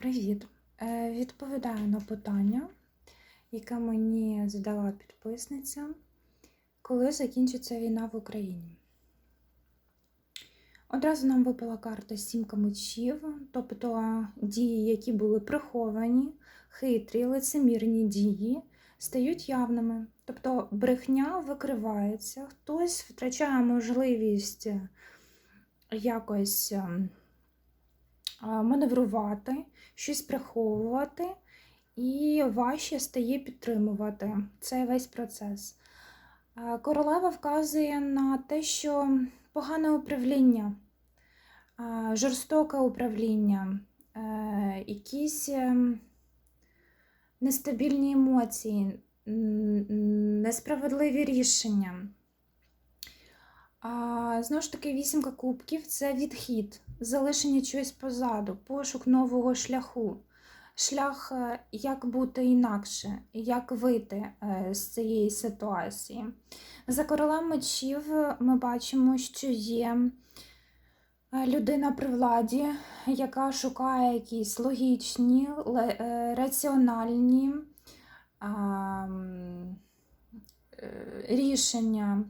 Привіт! Е, Відповідаю на питання, яке мені задала підписниця. Коли закінчиться війна в Україні? Одразу нам випала карта сімка мечів, тобто дії, які були приховані, хитрі, лицемірні дії, стають явними. Тобто брехня викривається, хтось втрачає можливість якось ем, маневрувати, щось приховувати, і важче стає підтримувати цей весь процес. Королева вказує на те, що погане управління, жорстоке управління, е, якісь ем, нестабільні емоції, несправедливі рішення. А, знову ж таки, вісімка кубків це відхід, залишення чогось позаду, пошук нового шляху, шлях, е, як бути інакше, як вийти е, з цієї ситуації. За королем мечів ми бачимо, що є е, людина при владі, яка шукає якісь логічні, раціональні рішення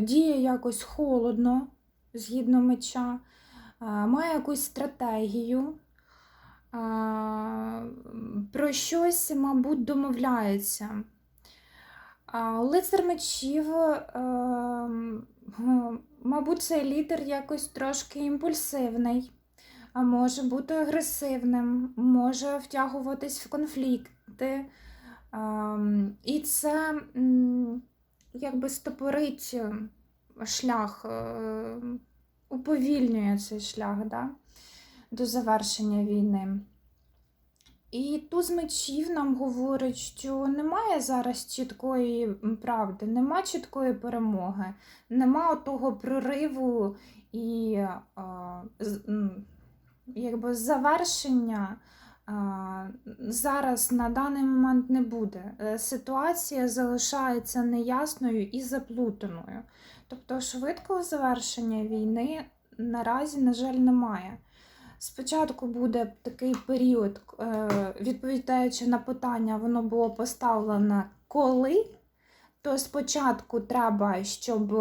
діє якось холодно, згідно меча, має якусь стратегію, про щось, мабуть, домовляється. Лицар мечів, мабуть, цей лідер якось трошки імпульсивний, а може бути агресивним, може втягуватись в конфлікти. І це якби стопорить е, шлях, е, уповільнює цей шлях да, до завершення війни. І туз мечів нам говорить, що немає зараз чіткої правди, нема чіткої перемоги, нема того прориву і е, з- якби завершення а, зараз на даний момент не буде. Е, Ситуація залишається неясною і заплутаною. Тобто швидкого завершення війни наразі, на жаль, немає. Спочатку буде такий період, е, відповідаючи на питання, воно було поставлено коли, то спочатку треба, щоб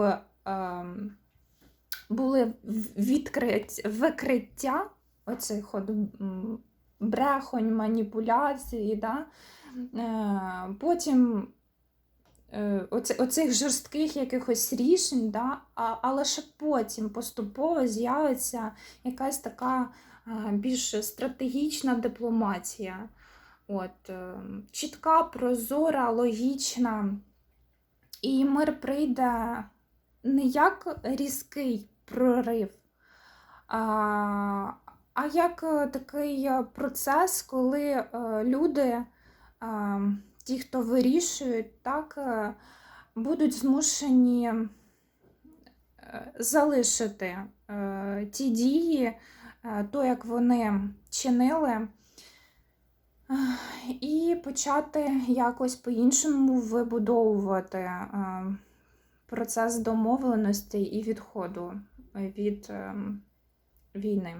ем, були відкриття, викриття от м, брехонь, маніпуляцій, да? е, потім е, оцих жорстких якихось рішень, да? а, а лише потім поступово з'явиться якась така е, більш стратегічна дипломатія. От, чітка, прозора, логічна. І мир прийде не як різкий прорив, а, а як е, такий е, процес, коли е, люди, е, ті, хто вирішують, так, будуть змушені залишити ті дії, то, як вони чинили, і почати якось по-іншому вибудовувати е, процес домовленості і відходу від е, війни.